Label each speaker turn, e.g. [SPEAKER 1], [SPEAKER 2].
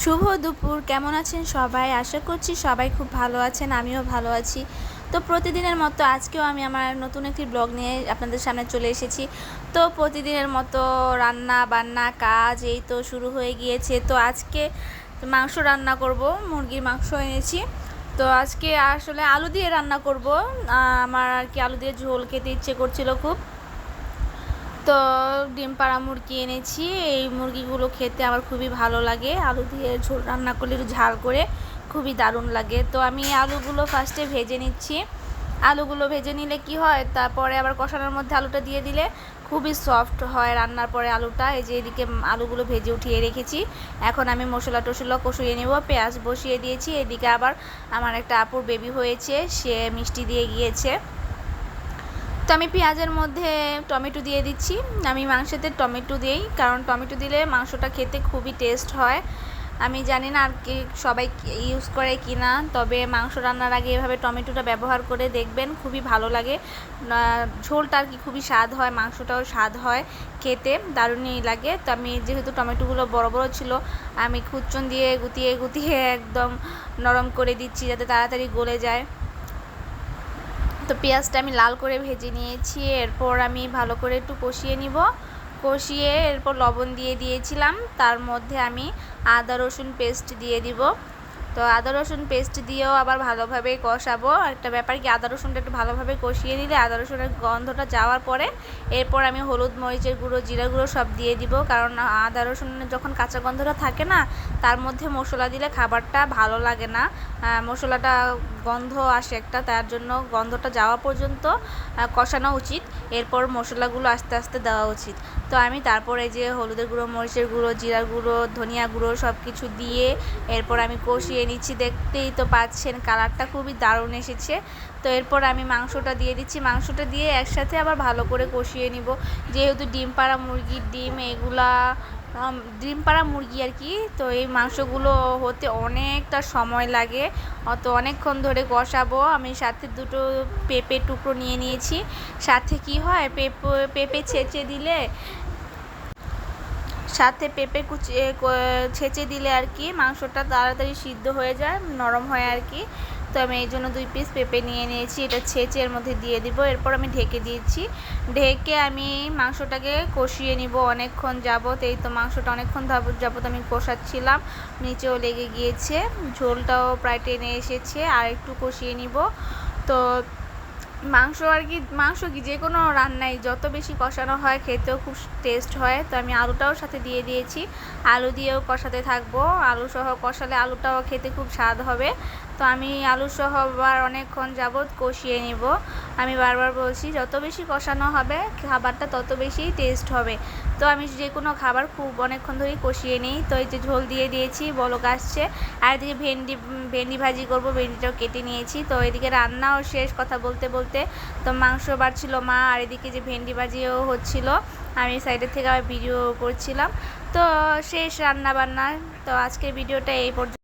[SPEAKER 1] শুভ দুপুর, কেমন আছেন সবাই? আশা করছি সবাই খুব ভালো আছেন, আমিও ভালো আছি। তো প্রতিদিনের মতো আজকেও আমি আমার নতুন একটি ব্লগ নিয়ে আপনাদের সামনে চলে এসেছি। তো প্রতিদিনের মতো রান্না বান্না কাজ এই তো শুরু হয়ে গিয়েছে। তো আজকে মাংস রান্না করব, মুরগির মাংস এনেছি। তো আজকে আসলে আলু দিয়ে রান্না করব। আমার আর কি আলু দিয়ে ঝোল খেতে ইচ্ছে করছিল খুব। তো ডিম পাড়া মুরগি এনেছি। এই মুরগিগুলো খেতে আমার খুবই ভালো লাগে। আলু দিয়ে ঝোল রান্না করলে একটু ঝাল করে খুবই দারুণ লাগে। তো আমি আলুগুলো ফার্স্টে ভেজে নিচ্ছি। আলুগুলো ভেজে নিলে কি হয়? তারপরে আবার কষানোর মধ্যে আলুটা দিয়ে দিলে খুবই সফট হয় রান্নার পরে আলুটা। এই যে এদিকে আলুগুলো ভেজে উঠিয়ে রেখেছি। এখন আমি মশলা টশলা কষিয়ে নেব, পেঁয়াজ বসিয়ে দিয়েছি। এদিকে আবার আমার একটা আপুর বেবি হয়েছে, সে মিষ্টি দিয়ে গিয়েছে। তো আমি পেঁয়াজের মধ্যে টমেটো দিয়ে দিচ্ছি। আমি মাংসতে টমেটো দিই, কারণ টমেটো দিলে মাংসটা খেতে খুবই টেস্ট হয়। আমি জানি না আর কি সবাই ইউজ করে কি না, তবে মাংস রান্নার আগে এভাবে টমেটোটা ব্যবহার করে দেখবেন খুবই ভালো লাগে। ঝোলটা আর কি খুবই স্বাদ হয়, মাংসটাও স্বাদ হয়, খেতে দারুণই লাগে। তো আমি যেহেতু টমেটোগুলো বড় বড় ছিল, আমি খুচন দিয়ে গুতিয়ে গুতিয়ে একদম নরম করে দিচ্ছি যাতে তাড়াতাড়ি গলে যায়। তো পেঁয়াজটা আমি লাল করে ভেজে নিয়েছি, এরপর আমি ভালো করে একটু কষিয়ে নিব। কষিয়ে এরপর লবণ দিয়ে দিয়েছিলাম, তার মধ্যে আমি আদা রসুন পেস্ট দিয়ে দিব। তো আদা রসুন পেস্ট দিয়েও আবার ভালোভাবে কষাবো। একটা ব্যাপার কি, আদা রসুনটা একটু ভালোভাবে কষিয়ে নিলে আদা রসুনের গন্ধটা যাওয়ার পরে এরপর আমি হলুদ, মরিচের গুঁড়ো, জিরা গুঁড়ো সব দিয়ে দিব। কারণ আদা রসুনের যখন কাঁচা গন্ধটা থাকে না, তার মধ্যে মশলা দিলে খাবারটা ভালো লাগে না। মশলাটা গন্ধ আসে একটা, তার জন্য গন্ধটা যাওয়া পর্যন্ত কষানো উচিত। এরপর মশলাগুলো আস্তে আস্তে দেওয়া উচিত। তো আমি তারপরে যে হলুদের গুঁড়ো, মরিচের গুঁড়ো জিরার গুঁড়ো, ধনিয়া গুঁড়ো সব কিছু দিয়ে এরপর আমি কষিয়ে নিচ্ছি, দেখতেই তো পাচ্ছেন কালারটা খুবই দারুণ এসেছে। তো এরপর আমি মাংসটা দিয়ে দিচ্ছি, মাংসটা দিয়ে একসাথে আবার ভালো করে কষিয়ে নিব। যেহেতু ডিম পাড়া মুরগির ডিম এগুলা ডিম পাড়া মুরগি আর কি, তো এই মাংসগুলো হতে অনেকটা সময় লাগে। অত অনেকক্ষণ ধরে কষাবো, আমি সাথে দুটো পেঁপে টুকরো নিয়ে নিয়েছি। সাথে কি হয়, পেঁপে পেঁপে ছেঁচে দিলে সাথে পেঁপে কুচিয়ে ছেঁচে দিলে আর কি মাংসটা তাড়াতাড়ি সিদ্ধ হয়ে যায়, নরম হয় আর কি। তো আমি এই জন্য দুই পিস পেঁপে নিয়ে নিয়েছি, এটা ছেঁচে এর মধ্যে দিয়ে দিব। এরপর আমি ঢেকে দিয়েছি। ঢেকে আমি মাংসটাকে কষিয়ে নিব অনেকক্ষণ যাবত এই তো মাংসটা অনেকক্ষণ যাবত আমি কষাচ্ছিলাম, নিচেও লেগে গিয়েছে, ঝোলটাও প্রায় টেনে এসেছে, আর একটু কষিয়ে নিব। তো মাংস আর কি, মাংস কি যে কোনো রান্নায় যত বেশি কষানো হয়, খেতেও খুব টেস্ট হয়। তো আমি আলুটাও সাথে দিয়ে দিয়েছি। আলু দিয়েও কষাতে থাকব। আলু সহ কষালে আলুটাও খেতে খুব স্বাদ হবে। তো আমি আলু সহ আবার অনেকক্ষণ যাবৎ কষিয়ে নিব। আমি বারবার বলছি, যত বেশি কষানো হবে, খাবারটা তত বেশি টেস্ট হবে। তো আমি যে কোনো খাবার খুব অনেকক্ষণ ধরেই কষিয়ে নিই। তো এই যে ঝোল দিয়ে দিয়েছি, বলক আসছে। আর এদিকে ভেন্ডি ভেন্ডি ভাজি করব, ভেন্ডিটাও কেটে নিয়েছি। তো এদিকে রান্নাও শেষ কথা বলতে বলতে তো মাংস বাড়ছিল মা, আর এদিকে যে ভেন্ডি ভাজিও হচ্ছিল, আমি সাইডের থেকে আবার ভিডিও করছিলাম। তো শেষ রান্না বান্না তো আজকের ভিডিওটা এই পর্যন্ত।